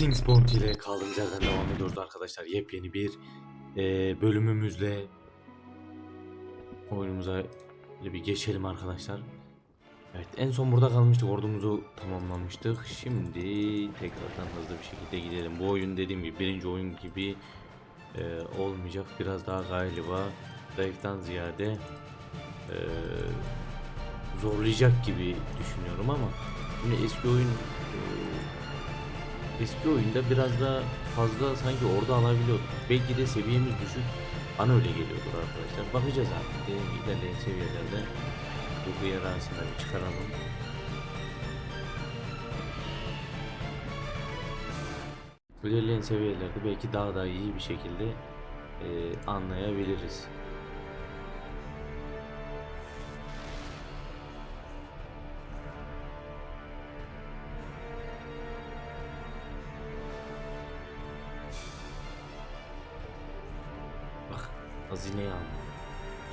Kings Bounty ile kaldığımız yerden devam ediyoruz arkadaşlar. Yepyeni bir e, bölümümüzle oyunumuza bir geçelim arkadaşlar. Evet en son burada kalmıştık ordumuzu tamamlamıştık. Şimdi tekrardan hızlı bir şekilde gidelim. Bu oyun dediğim gibi birinci oyun gibi e, olmayacak. Biraz daha galiba zayıftan ziyade e, zorlayacak gibi düşünüyorum ama şimdi eski oyun e, eski oyunda biraz daha fazla sanki orada alabiliyorduk. Belki de seviyemiz düşük. Bana öyle geliyordur arkadaşlar. Bakacağız artık. Dediğim ilerleyen seviyelerde bu hıyar arasında bir çıkaralım. İlerleyen seviyelerde belki daha da iyi bir şekilde e, anlayabiliriz. Bak hazineyi aldım.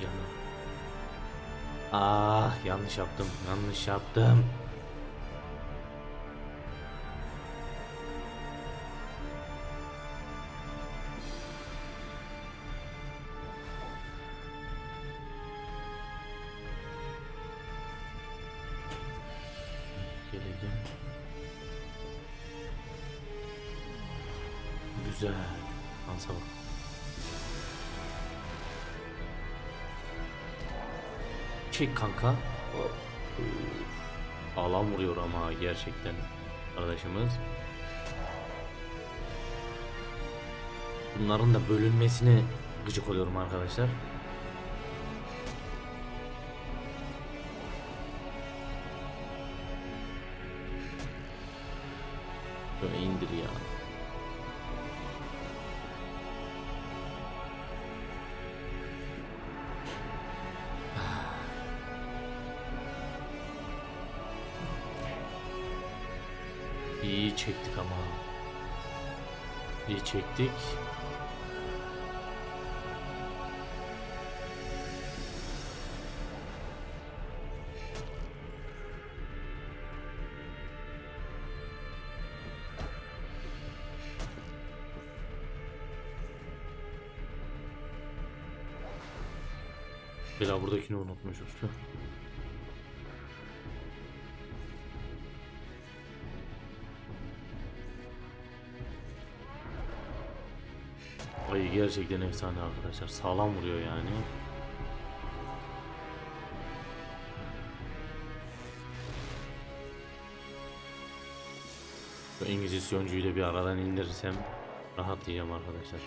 Yana. Ah yanlış yaptım. Yanlış yaptım. Geleceğim. Güzel. Ansa bak. Çek kanka. Sağlam vuruyor ama gerçekten arkadaşımız. Bunların da bölünmesine gıcık oluyorum arkadaşlar. Çektik ama. İyi çektik. Bela buradakini unutmuş usta. Ay gerçekten efsane arkadaşlar. Sağlam vuruyor yani. Şu İngilizyoncuyu da bir aradan indirirsem rahat diyeceğim arkadaşlar.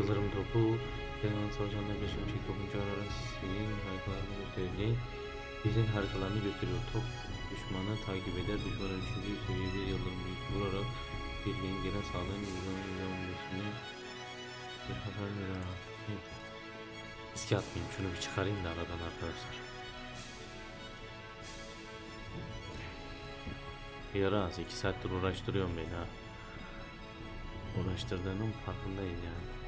Yıldırım topu Kenan Savaşan'la bir şimşek topunca ararak senin harikalarını gösterdi. Sizin harikalarını gösteriyor. Top düşmanı takip eder. Düşmana 3. seviyede yıldırım büyüsü vurarak birliğin genel sağlığın %15'ini bir hasar veren. Riske atmayayım. Şunu bir çıkarayım da aradan arkadaşlar. Yaraz 2 saattir uğraştırıyorum beni ha. Uğraştırdığının farkındayım yani.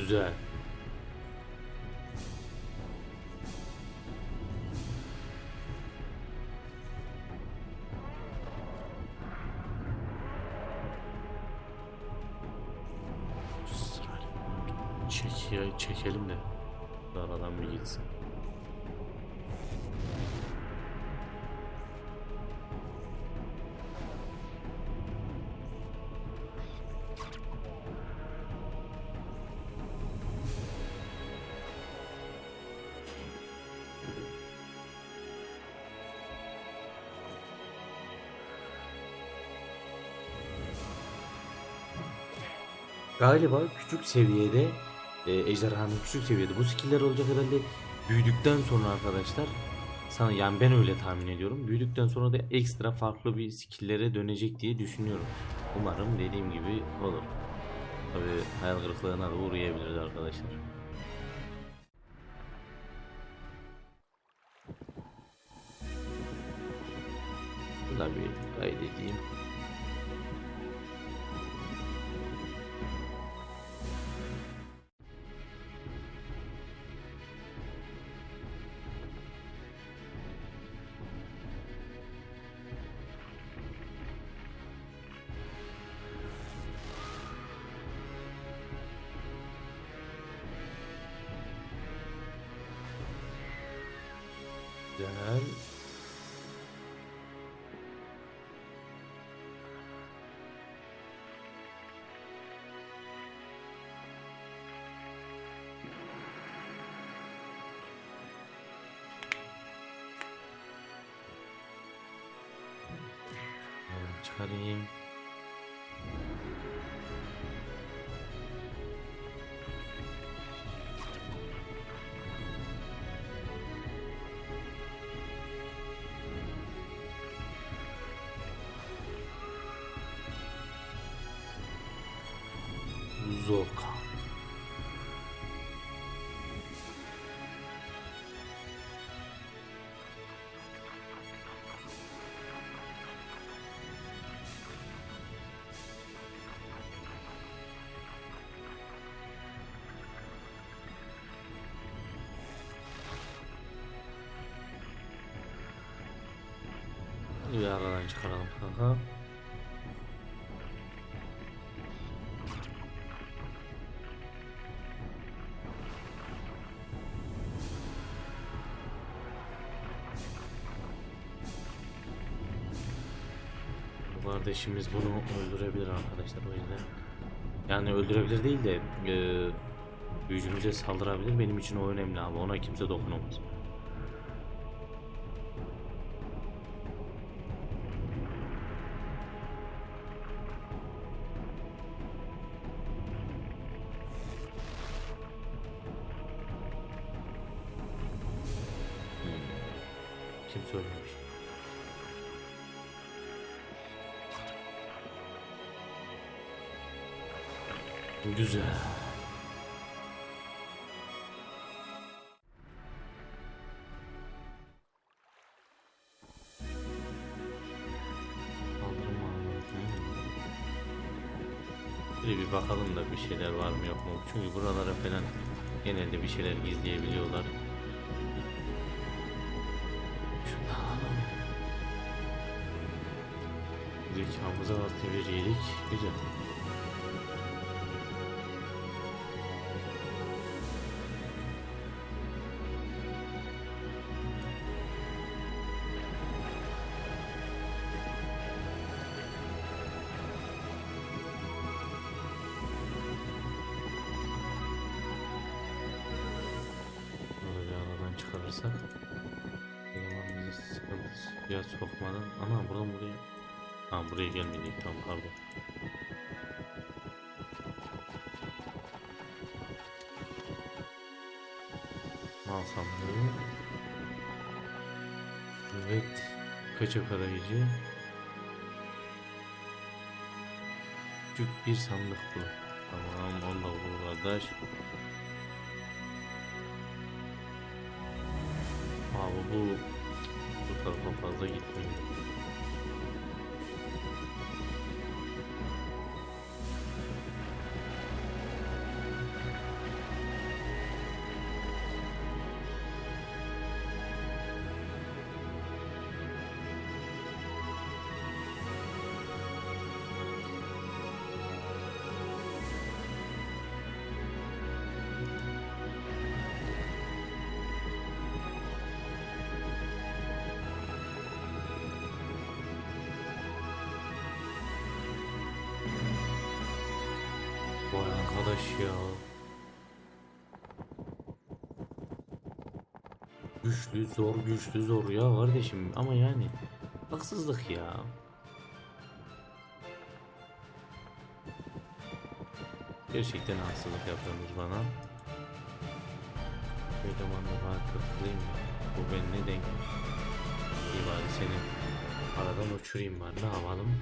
Güzel. Çek ya çekelim de aradan bir gitsin. Galiba küçük seviyede e, ejderhanın küçük seviyede bu skiller olacak herhalde büyüdükten sonra arkadaşlar sana yani ben öyle tahmin ediyorum. Büyüdükten sonra da ekstra farklı bir skill'lere dönecek diye düşünüyorum. Umarım dediğim gibi olur. Tabii hayal kırıklığına da uğrayabiliriz arkadaşlar. Burada bir kaydedeyim. 이제는 음, 차림. Güzel. Şunu Çıkarayım. Zorka. Bir aradan çıkaralım kanka. Bu kardeşimiz bunu öldürebilir arkadaşlar o yüzden. Yani öldürebilir değil de e, büyücümüze saldırabilir. Benim için o önemli abi. Ona kimse dokunamaz. Güzel. Şöyle bir bakalım da bir şeyler var mı yok mu? Çünkü buralara falan genelde bir şeyler gizleyebiliyorlar. Şunu alalım. Zekamıza iyilik. Güzel. Çıkarırsak eleman bizi suya sokmadan ana buradan buraya ha buraya gelmeyecek tamam pardon. Al sandığı. Evet kaçak arayıcı küçük bir sandık bu. Tamam onu da bu bu tarafa fazla gitmiyor. Güçlü zor güçlü zor ya kardeşim ama yani haksızlık ya. Gerçekten haksızlık yapıyorsunuz bana. Elemanla rahat takılayım mı? Bu ben ne denk? İyi bari seni aradan uçurayım var. Ne yapalım?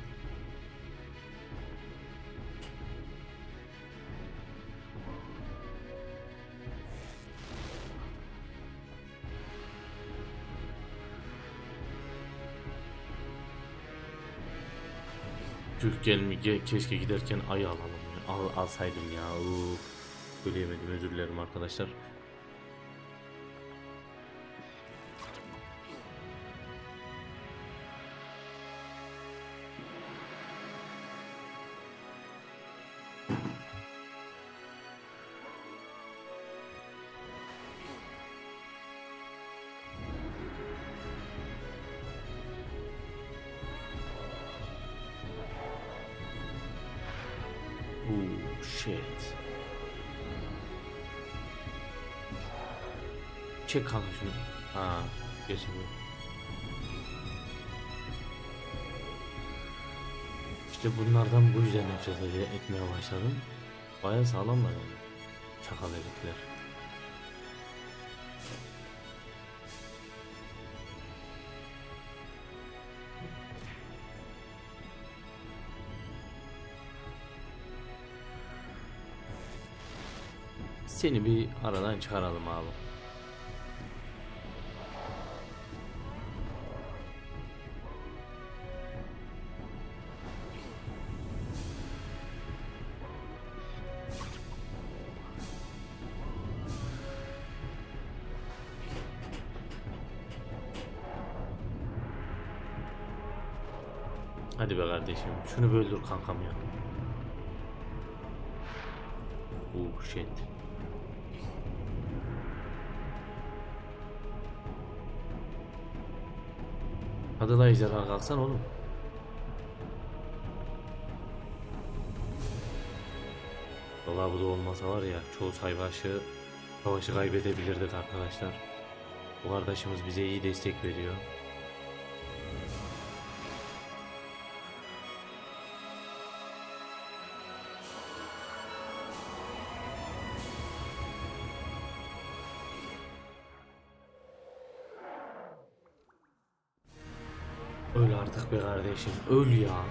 Türk gelmi ge- keşke giderken alalım ya. Al, alsaydım ya. Uf. Söyleyemedim özür dilerim arkadaşlar. Kanka şunu. Ha, bu. İşte bunlardan bu yüzden nefret etmeye başladım. Baya sağlamlar yani. Çakal herifler. Seni bir aradan çıkaralım abi. Hadi be kardeşim. Şunu böldür kankam ya. Oh shit. Hadi la ejderha kalksan oğlum. Vallahi bu da olmasa var ya çoğu savaşı savaşı kaybedebilirdik arkadaşlar. Bu kardeşimiz bize iyi destek veriyor. Öl artık be kardeşim. Öl ya.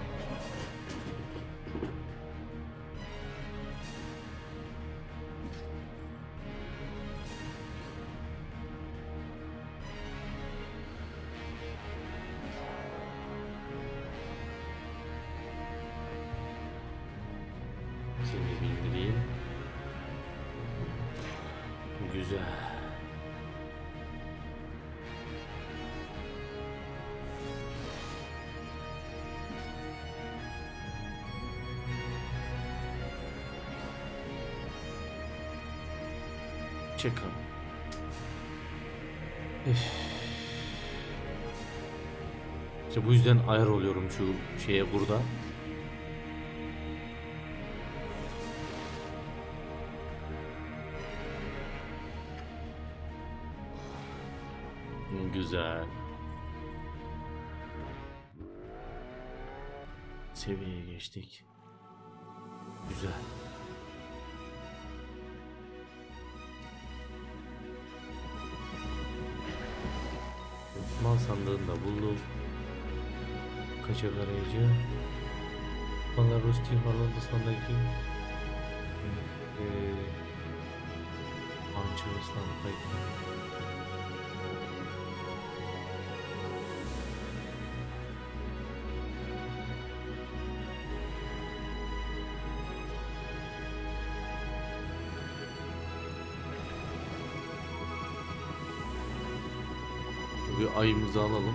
Üf. İşte bu yüzden ayar oluyorum şu şeye burada. Güzel. Seviyeye geçtik. Güzel. Mal sandığını da buldum. Kaçak arayıcı. Bana Rusty Hollandistan'daki eee Manchuristan'daki Bir ayımızı alalım.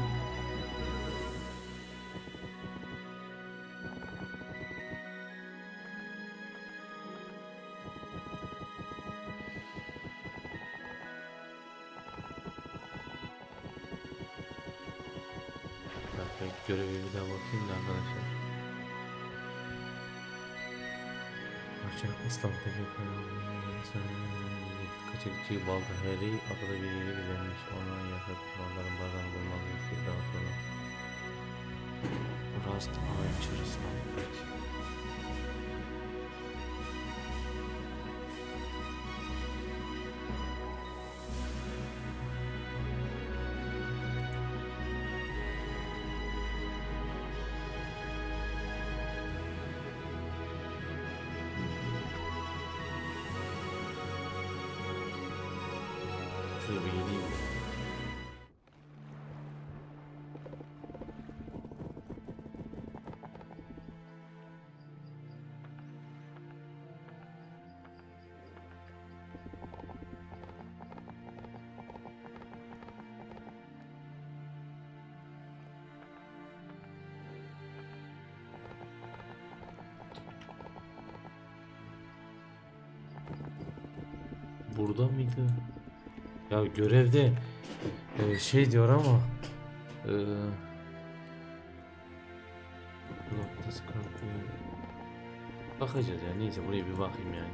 Ben göreve bir daha bakayım da arkadaşlar. Parça İslam'daki kaçakçı balta heri adada bir yere gidermiş. Ona yakıp malların bazarını bulmak gerekir daha sonra. Rust Archer yeniyim. Burada mıydı? Ya görevde e, şey diyor ama e. Bakacağız ya neyse buraya bir bakayım yani.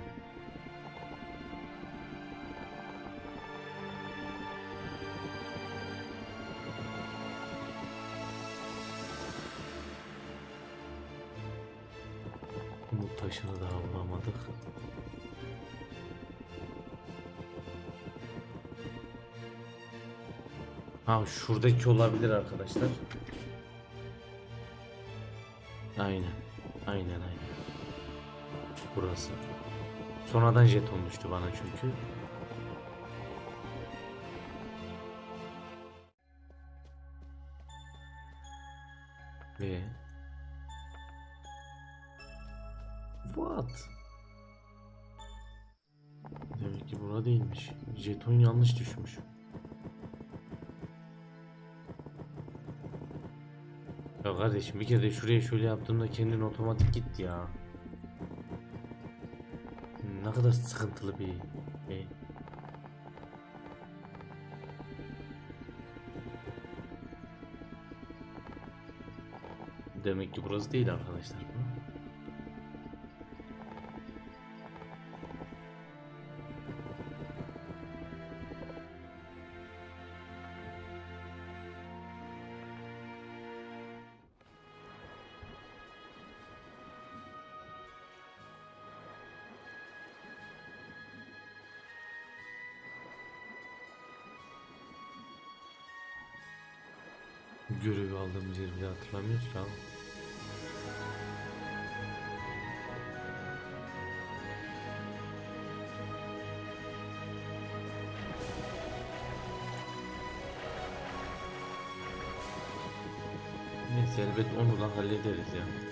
Umut taşını daha bulamadık. Ha şuradaki olabilir arkadaşlar. Aynen. Aynen aynen. Burası. Sonradan jeton düştü bana çünkü. Ve What? Demek ki bura değilmiş. Jeton yanlış düşmüş. Kardeşim bir kere de şuraya şöyle yaptığımda kendin otomatik gitti ya. Ne kadar sıkıntılı bir şey. Demek ki burası değil arkadaşlar. Görevi aldığımız yeri bile hatırlamıyoruz ki abi. Neyse elbet onu da hallederiz ya.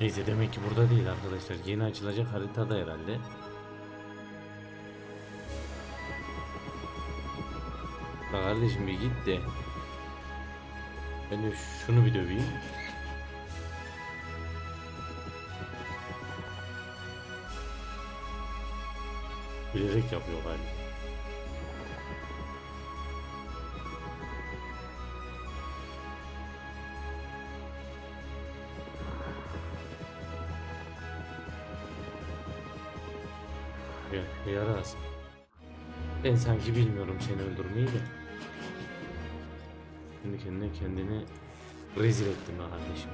Neyse demek ki burada değil arkadaşlar. Yeni açılacak haritada herhalde. Bak kardeşim bir git de. Ben de şunu bir döveyim. Bilerek yapıyor galiba. Yaraz. Ben sanki bilmiyorum seni öldürmeyi de. Kendi kendine kendini rezil ettin be kardeşim.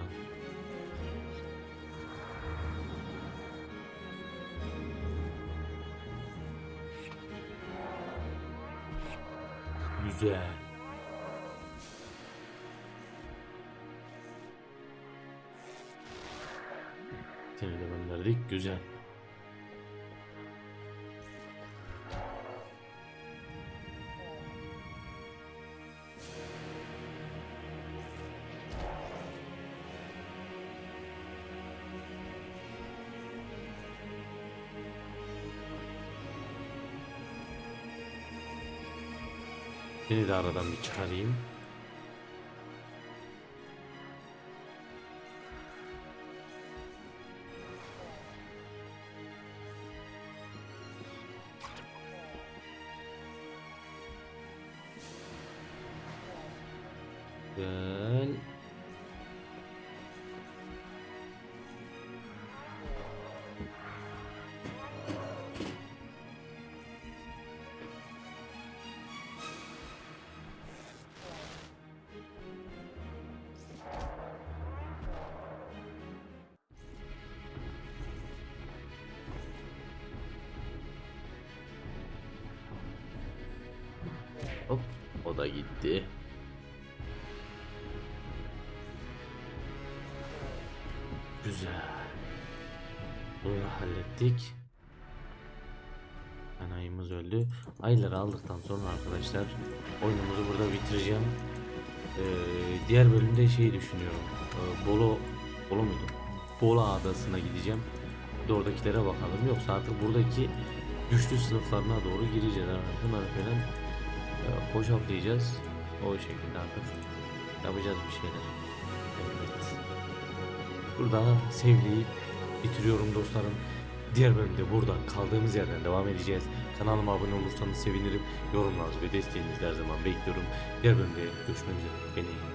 Ayımızla. Güzel. Seni de gönderdik. Güzel. Seni de aradan bir çıkarayım. Güzel. Da gitti. Güzel. Bunu da hallettik. Yani ayımız öldü. Ayları aldıktan sonra arkadaşlar oyunumuzu burada bitireceğim. Ee, diğer bölümde şey düşünüyorum. Ee, Bolo, Bolo muydu? Bolo adasına gideceğim. Bir oradakilere bakalım. Yoksa artık buradaki güçlü sınıflarına doğru gireceğiz. Bunları falan boşaltlayacağız. O şekilde artık yapacağız bir şeyler. Evet. Burada sevgiyi bitiriyorum dostlarım. Diğer bölümde burada kaldığımız yerden devam edeceğiz. Kanalıma abone olursanız sevinirim. Yorumlarınızı ve desteğinizi her zaman bekliyorum. Diğer bölümde görüşmek üzere. Beni.